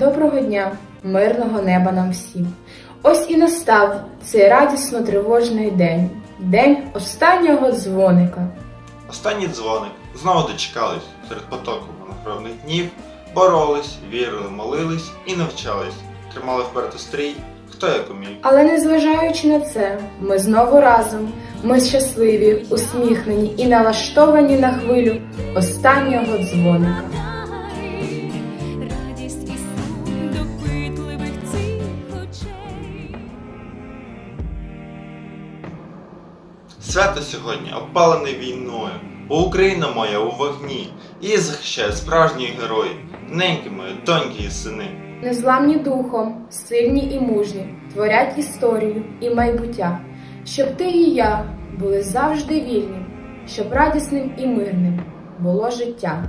Доброго дня, мирного неба нам всім. Ось і настав цей радісно тривожний день, день останнього дзвоника. Останній дзвоник. Знову дочекались серед потоку монохромних днів, боролись, вірили, молились і навчались. Тримали вперто стрій, хто як умів. Але незважаючи на це, ми знову разом. Ми щасливі, усміхнені і налаштовані на хвилю останнього дзвоника. Свято сьогодні опалене війною, бо Україна моя у вогні, її захищають справжні герої, неньки мої, доньки і сини. Незламні духом, сильні і мужні, творять історію і майбуття, щоб ти і я були завжди вільні, щоб радісним і мирним було життя.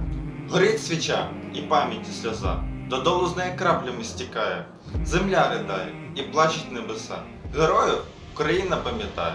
Горить свіча і пам'яті сльоза, додолу з неї краплями стікає, земля ридає і плачуть небеса. Героїв Україна пам'ятає.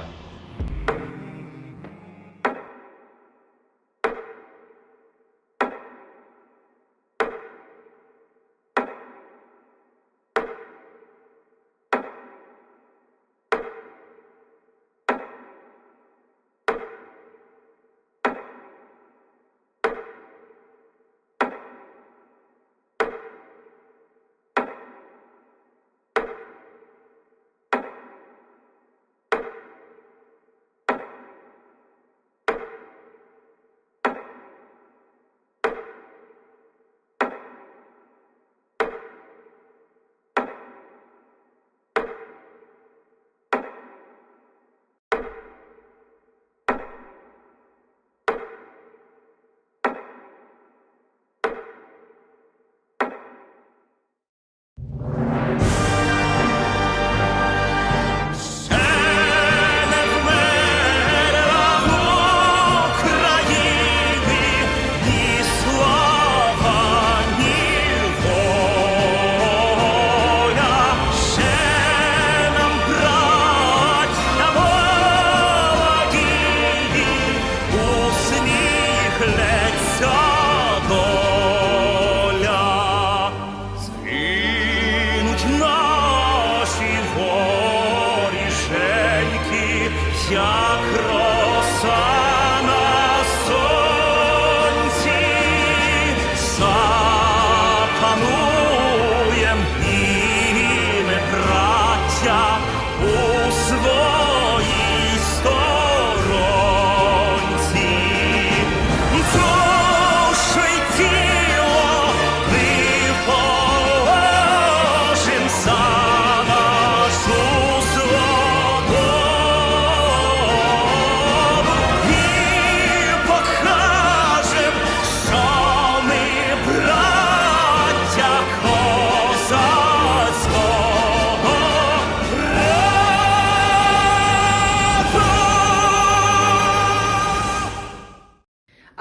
Pamu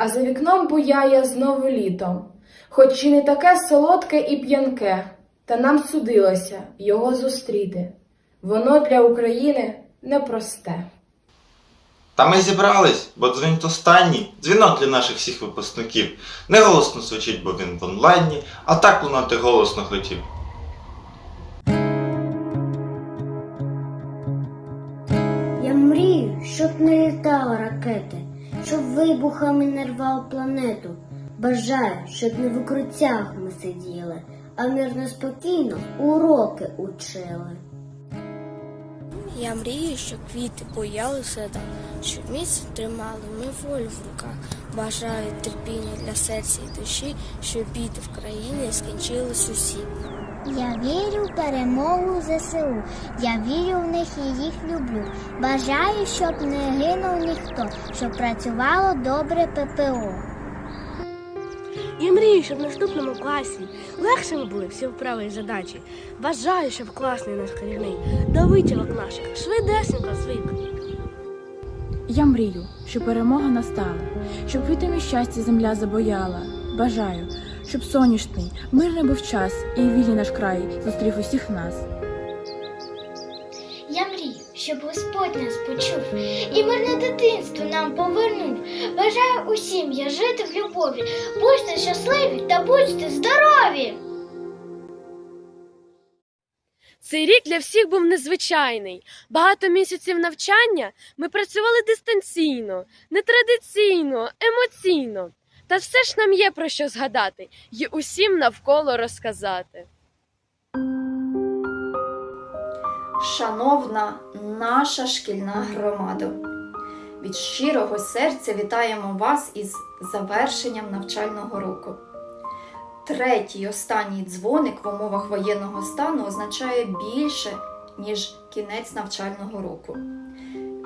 А за вікном буяє знову літо, хоч і не таке солодке і п'янке, та нам судилося його зустріти. Воно для України непросте. Та ми зібрались, бо дзвінить останній дзвінок для наших всіх випускників. Не голосно звучить, бо він в онлайні, а так лунати голосно хотів. Я мрію, щоб не літали ракети, щоб вибухами не рвав планету. Бажаю, щоб не в укриттях ми сиділи, а мирно спокійно уроки учили. Я мрію, щоб квіти бояли сада, щоб міцно тримали ми волю в руках. Бажаю терпіння для серця і душі, щоб біди в країні скінчились усі. Я вірю в перемогу ЗСУ. Я вірю в них і їх люблю. Бажаю, щоб не гинув ніхто, щоб працювало добре ППО. Я мрію, щоб в наступному класі легшими були всі вправи і задачі. Бажаю, щоб класний наш керівник до витівок наших швидесенько звик. Я мрію, щоб перемога настала, щоб квітами щастя земля забояла. Бажаю, щоб сонячний, мирний був час і вільний наш край зустрів усіх нас. Я мрію, щоб Господь нас почув і мирне дитинство нам повернув. Бажаю усім я жити в любові. Будьте щасливі та будьте здорові! Цей рік для всіх був незвичайний. Багато місяців навчання ми працювали дистанційно, нетрадиційно, емоційно. Та все ж нам є про що згадати і усім навколо розказати. Шановна наша шкільна громада, від щирого серця вітаємо вас із завершенням навчального року. Третій останній дзвоник в умовах воєнного стану означає більше, ніж кінець навчального року.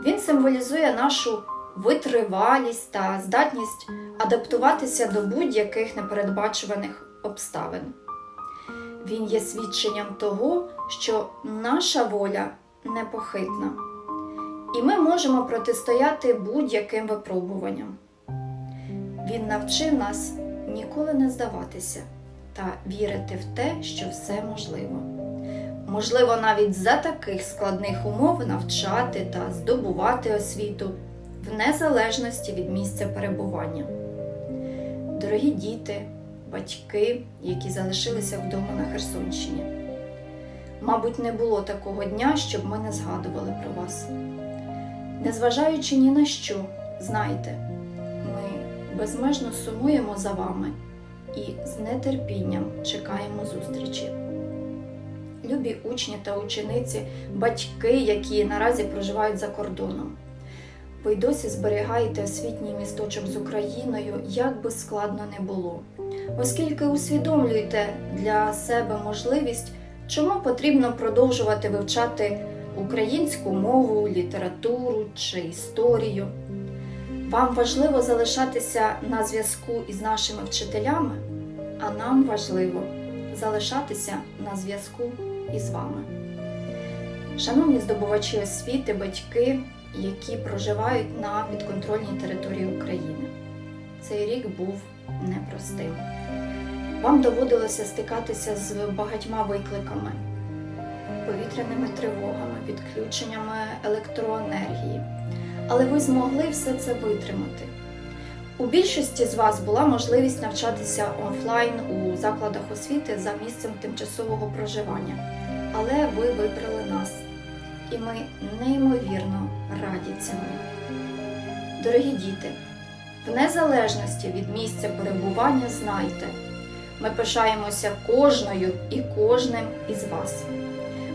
Він символізує нашу витривалість та здатність адаптуватися до будь-яких непередбачуваних обставин. Він є свідченням того, що наша воля непохитна, і ми можемо протистояти будь-яким випробуванням. Він навчив нас ніколи не здаватися та вірити в те, що все можливо. Можливо, навіть за таких складних умов навчати та здобувати освіту в незалежності від місця перебування. Дорогі діти, батьки, які залишилися вдома на Херсонщині. Мабуть, не було такого дня, щоб ми не згадували про вас. Незважаючи ні на що, знайте, ми безмежно сумуємо за вами і з нетерпінням чекаємо зустрічі. Любі учні та учениці, батьки, які наразі проживають за кордоном. Ви й досі зберігаєте освітній місточок з Україною, як би складно не було, оскільки усвідомлюєте для себе можливість, чому потрібно продовжувати вивчати українську мову, літературу чи історію. Вам важливо залишатися на зв'язку із нашими вчителями, а нам важливо залишатися на зв'язку із вами. Шановні здобувачі освіти, батьки, які проживають на підконтрольній території України. Цей рік був непростим. Вам доводилося стикатися з багатьма викликами, повітряними тривогами, відключеннями електроенергії, але ви змогли все це витримати. У більшості з вас була можливість навчатися офлайн у закладах освіти за місцем тимчасового проживання, але ви вибрали нас і ми неймовірно раді цьому. Дорогі діти, в незалежності від місця перебування знайте, ми пишаємося кожною і кожним із вас.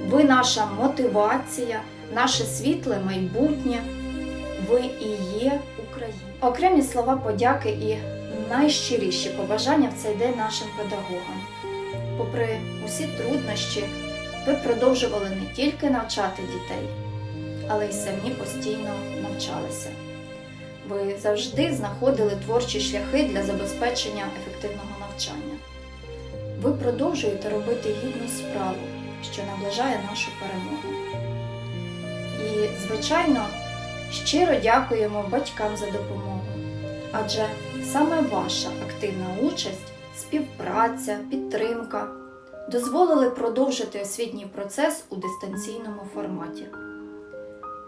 Ви наша мотивація, наше світле майбутнє, ви і є Україна. Окремі слова подяки і найщиріші побажання в цей день нашим педагогам. Попри усі труднощі, ви продовжували не тільки навчати дітей, але й самі постійно навчалися. Ви завжди знаходили творчі шляхи для забезпечення ефективного навчання. Ви продовжуєте робити гідну справу, що наближає нашу перемогу. І, звичайно, щиро дякуємо батькам за допомогу, адже саме ваша активна участь, співпраця, підтримка дозволили продовжити освітній процес у дистанційному форматі.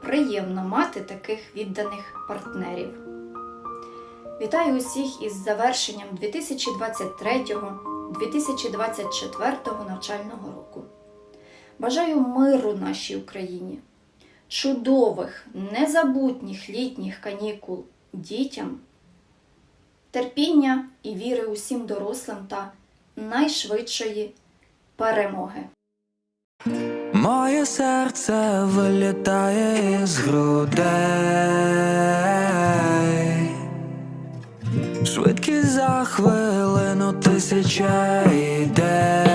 Приємно мати таких відданих партнерів. Вітаю усіх із завершенням 2023-2024 навчального року. Бажаю миру нашій Україні, чудових, незабутніх літніх канікул дітям, терпіння і віри усім дорослим та найшвидшої перемоги. Моє серце вилітає із грудей, швидкість за хвилину тисяча ідей.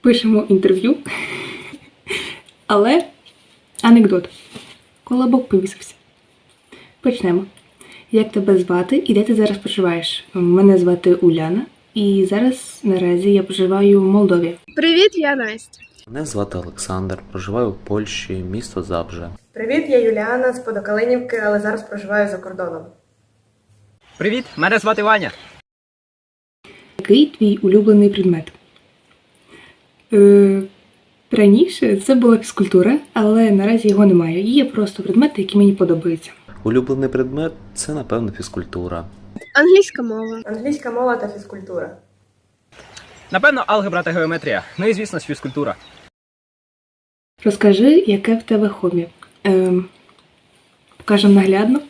Пишемо інтерв'ю. Але анекдот. Колобок повісився. Почнемо. Як тебе звати і де ти зараз проживаєш? Мене звати Уляна, і зараз наразі я проживаю в Молдові. Привіт, я Настя. Мене звати Олександр, проживаю в Польщі, місто Забже. Привіт, я Юліана з Подокалинівки, але зараз проживаю за кордоном. Привіт, мене звати Ваня. який твій улюблений предмет? Е, раніше це була фізкультура, але наразі його немає. Є просто предмети, які мені подобаються. Улюблений предмет це, напевно, фізкультура. Англійська мова. Англійська мова та фізкультура. Напевно, алгебра та геометрія. Ну і звісно фізкультура. Розкажи, яке в тебе хобі. Ем, покажемо наглядно.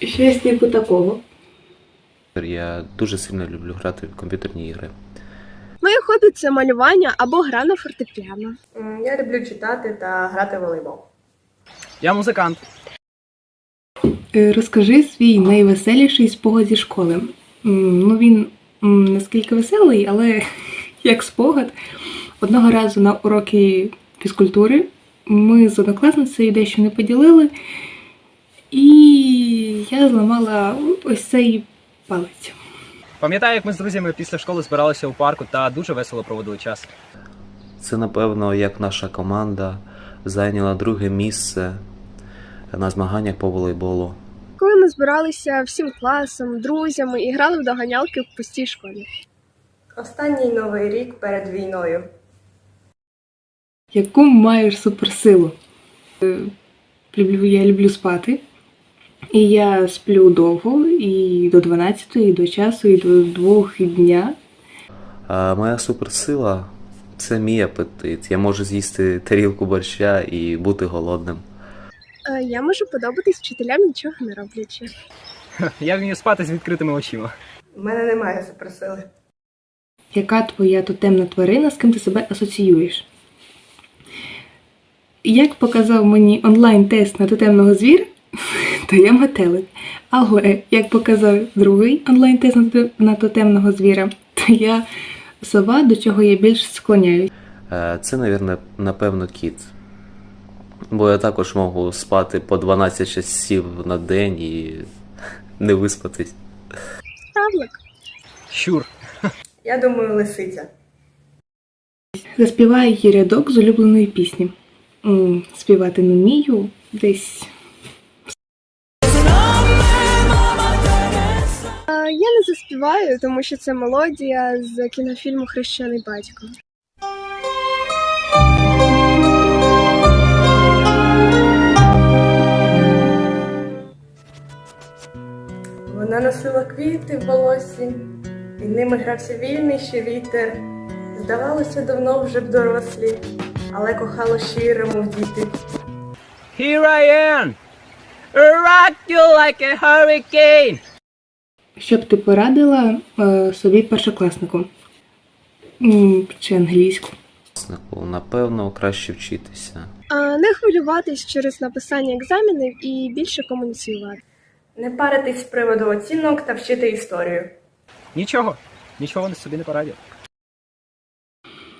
Щось типу такого. Я дуже сильно люблю грати в комп'ютерні ігри. Моє хобі це малювання або гра на фортепіано. Я люблю читати та грати в волейбол. Я музикант. Е, Розкажи свій найвеселіший спогад зі школи. Ну, він наскільки веселий, але як спогад. Одного разу на уроки фізкультури ми з однокласницею дещо не поділили, і я зламала ось цей палець. Пам'ятаю, як ми з друзями після школи збиралися у парку та дуже весело проводили час. Це, напевно, як наша команда зайняла друге місце на змаганнях по волейболу. Коли ми збиралися всім класом, друзями і грали в доганялки в пустій школі. Останній новий рік перед війною. Яку маєш суперсилу? Е, Люблю, я люблю спати. І я сплю довго, і до 12, і до часу, і до 2 дня. А моя суперсила це мій апетит. Я можу з'їсти тарілку борща і бути голодним. Е, Я можу подобатись вчителям нічого не роблячи. Я вмію спати з відкритими очима. У мене немає суперсили. Яка твоя тотемна тварина, з ким ти себе асоціюєш? Як показав мені онлайн-тест на тотемного звіра, то я метелик. Але як показав другий онлайн-тест на тотемного звіра, то я сова, до чого я більш склоняюсь. Е, Це, напевно, кіт. Бо я також можу спати по 12 часів на день і не виспатись. Равлик. Щур. Я думаю, лисиця. Заспіваю її рядок з улюбленої пісні. Співати не вмію десь заспіваю, тому що це мелодія з кінофільму Хрещений батько. Вона носила квіти в волосі, і ними грався вільний ще вітер. Здавалося, давно вже б дорослі, але кохала щиро, мов діти. Here I am! Rock you like a hurricane! Що б ти порадила е, собі першокласнику? Чи англійську? Напевно, краще вчитися. Не хвилюватись через написання екзаменів і більше комуніціювати. Не паритись з приводу оцінок та вчити історію. Нічого. Нічого собі не порадив.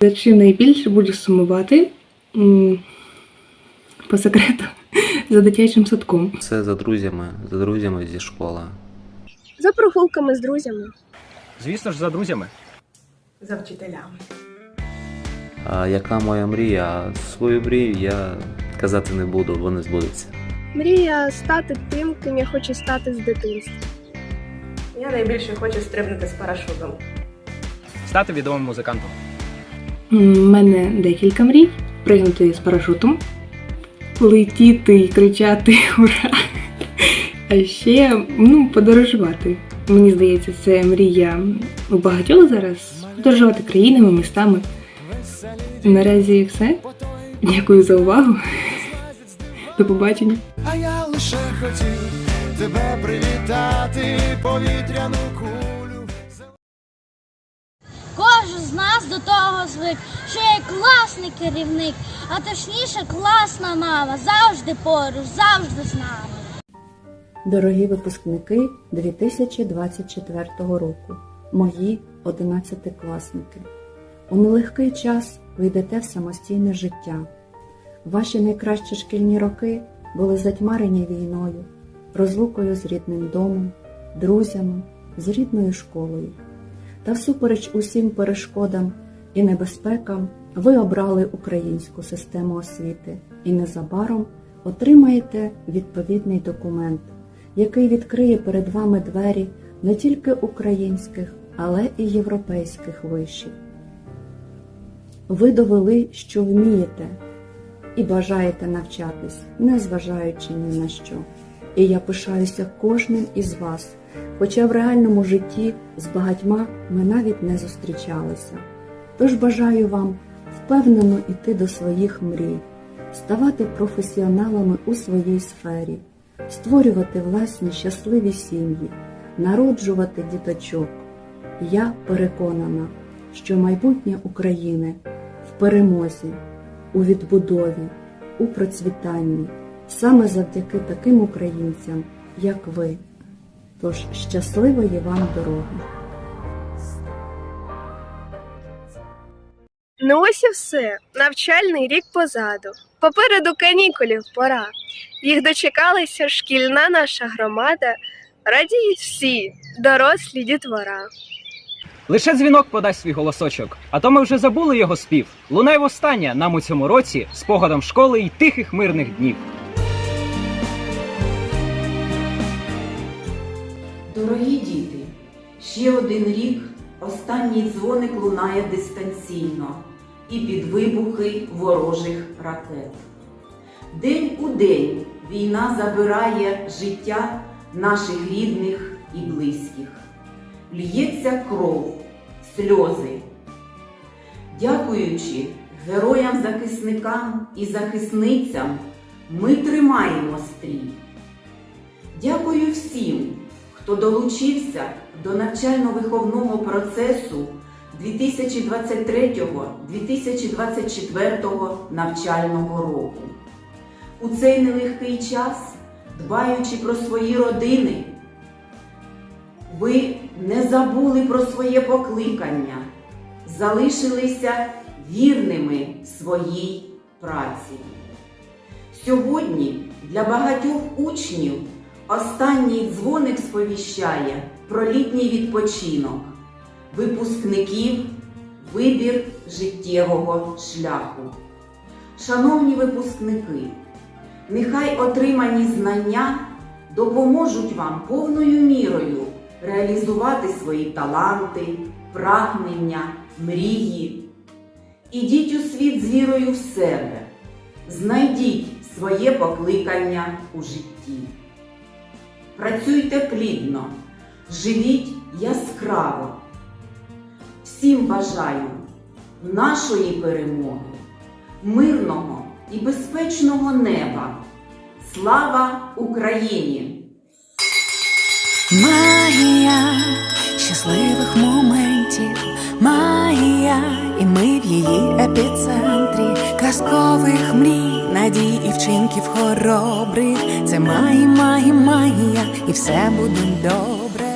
За чим найбільше будеш сумувати? По секрету, за дитячим садком. Це за друзями, за друзями зі школи. За прогулками з друзями. Звісно ж, за друзями. За вчителями. А яка моя мрія? Свою мрію я казати не буду, бо не збудеться. Мрія стати тим, ким я хочу стати з дитинства. Я найбільше хочу стрибнути з парашутом. Стати відомим музикантом. У мене декілька мрій: пригнути з парашутом, летіти і кричати Ура! А ще ну, подорожувати. Мені здається, це мрія у багатьох зараз подорожувати країнами, містами. Наразі все. Дякую за увагу. До побачення. А я лише хотів тебе привітати, повітряну кулю. Кожен з нас до того звик, що є класний керівник, а точніше класна мама завжди поруч, завжди з нами. Дорогі випускники 2024 року, мої одинадцятикласники, у нелегкий час ви йдете в самостійне життя. Ваші найкращі шкільні роки були затьмарені війною, розлукою з рідним домом, друзями, з рідною школою. Та всупереч усім перешкодам і небезпекам ви обрали українську систему освіти і незабаром отримаєте відповідний документ, який відкриє перед вами двері не тільки українських, але і європейських вишів. Ви довели, що вмієте і бажаєте навчатись, незважаючи ні на що. І я пишаюся кожним із вас, хоча в реальному житті з багатьма ми навіть не зустрічалися. Тож бажаю вам впевнено йти до своїх мрій, ставати професіоналами у своїй сфері, створювати власні щасливі сім'ї, народжувати діточок. Я переконана, що майбутнє України в перемозі, у відбудові, у процвітанні саме завдяки таким українцям, як ви. Тож щасливої вам дороги! Ну ось і все. Навчальний рік позаду. Попереду канікулів пора. Їх дочекалася шкільна наша громада. Радіють всі, дорослі дітвора. Лише дзвінок подасть свій голосочок, а то ми вже забули його спів. Лунай востаннє нам у цьому році спогадом школи й тихих мирних днів. Дорогі діти, ще один рік останній дзвоник лунає дистанційно і під вибухи ворожих ракет. День у день війна забирає життя наших рідних і близьких. Л'ється кров, сльози. Дякуючи героям-захисникам і захисницям, ми тримаємо стрій. Дякую всім, хто долучився до навчально-виховного процесу 2023-2024 навчального року. У цей нелегкий час, дбаючи про свої родини, ви не забули про своє покликання, залишилися вірними своїй праці. Сьогодні для багатьох учнів останній дзвоник сповіщає про літній відпочинок, випускників, вибір життєвого шляху. Шановні випускники, нехай отримані знання допоможуть вам повною мірою реалізувати свої таланти, прагнення, мрії. Ідіть у світ з вірою в себе, знайдіть своє покликання у житті. Працюйте плідно, живіть яскраво. Всім бажаю нашої перемоги, мирного і безпечного неба. Слава Україні! Магія щасливих моментів, магія, і ми в її епіцентрі казкових мрій, надій і вчинків хоробрих. Це магія, магія, магія, і все буде добре.